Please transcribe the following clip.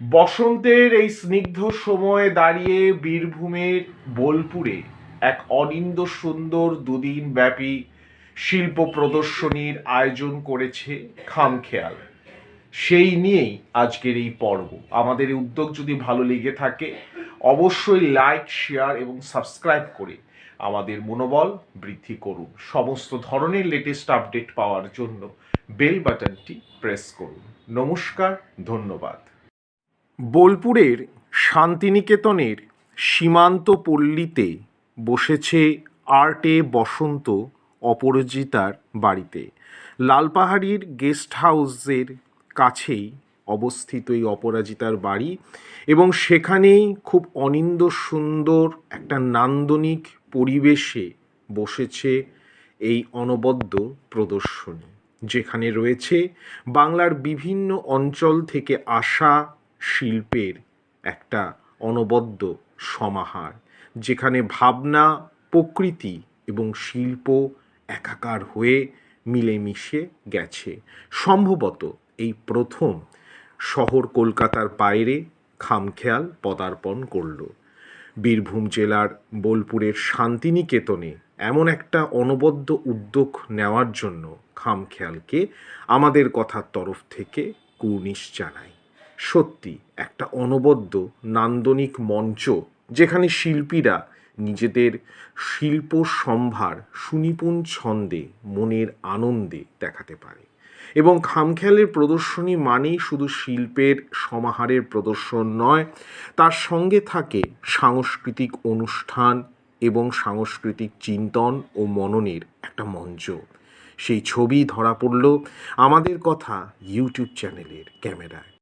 বসন্তের এই স্নিগ্ধ সময়ে দাঁড়িয়ে বীরভূমের বোলপুরে এক অনিন্দ সুন্দর দুদিন ব্যাপী শিল্প প্রদর্শনীর আয়োজন করেছে খামখেয়াল। সেই নিয়েই আজকের এই পর্ব। আমাদের এই উদ্যোগ যদি ভালো লেগে থাকে, অবশ্যই লাইক শেয়ার এবং সাবস্ক্রাইব করে আমাদের মনোবল বৃদ্ধি করুন। সমস্ত ধরনের লেটেস্ট আপডেট পাওয়ার জন্য বেল বাটনটি প্রেস করুন। নমস্কার, ধন্যবাদ। বোলপুরের শান্তিনিকেতনের সীমান্ত পল্লীতে বসেছে আর্টে বসন্ত অপরাজিতার বাড়িতে। লালপাহাড়ির গেস্ট হাউসের কাছেই অবস্থিত এই অপরাজিতার বাড়ি এবং সেখানেই খুব অনিন্দ সুন্দর একটা নান্দনিক পরিবেশে বসেছে এই অনবদ্য প্রদর্শনী, যেখানে রয়েছে বাংলার বিভিন্ন অঞ্চল থেকে আসা শিল্পের একটা অনবদ্য সমাহার, যেখানে ভাবনা, প্রকৃতি এবং শিল্প একাকার হয়ে মিলেমিশে গেছে। সম্ভবত এই প্রথম শহর কলকাতার বাইরে খামখেয়াল পদার্পণ করল। বীরভূম জেলার বোলপুরের শান্তিনিকেতনে এমন একটা অনবদ্য উদ্যোগ নেওয়ার জন্য খামখেয়ালকে আমাদের কথার তরফ থেকে কুর্নিশ জানাই। সত্যি একটা অনবদ্য নান্দনিক মঞ্চ যেখানে শিল্পীরা নিজেদের শিল্প সম্ভার, সুনিপুণ ছন্দে, মনের আনন্দে দেখাতে পারে। এবং খামখেয়ালের প্রদর্শনী মানেই শুধু শিল্পের সমাহারের প্রদর্শন নয়, তার সঙ্গে থাকে সাংস্কৃতিক অনুষ্ঠান এবং সাংস্কৃতিক চিন্তন ও মননের একটা মঞ্চ। সেই ছবি ধরা পড়ল আমাদের কথা ইউটিউব চ্যানেলের ক্যামেরায়।